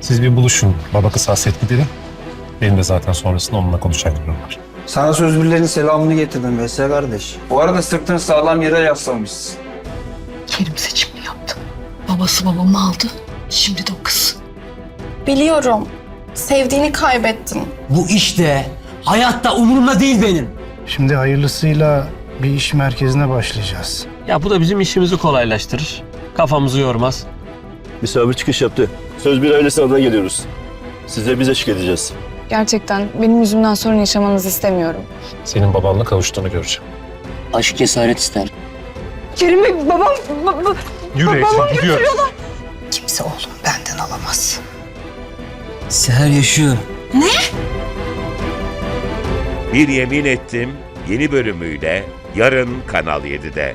Siz bir buluşun. Baba kız hasret gidelim. Benim de zaten sonrasında onunla konuşacaklarım var. Sana sözgürlerin selamını getirdim Veysel kardeş. Bu arada sırtını sağlam yere yaslamışsın. Kerim seçimini yaptı. Babası babamı aldı. Şimdi de o kız. Biliyorum. Sevdiğini kaybettin. Bu işte hayatta umurumda değil benim. Şimdi hayırlısıyla bir iş merkezine başlayacağız. Ya bu da bizim işimizi kolaylaştırır. Kafamızı yormaz. Misafir çıkış yaptı. Söz bir ailesi adına geliyoruz. Size biz eşlik edeceğiz. Gerçekten benim yüzümden sorun yaşamanızı istemiyorum. Senin babanla kavuştuğunu göreceğim. Aşk cesaret ister. Kerim Bey, babam... Yürü Esma gidiyoruz. Kimse oğlum benden alamaz. Seher yaşıyor. Bir Yemin Ettim yeni bölümüyle yarın Kanal 7'de.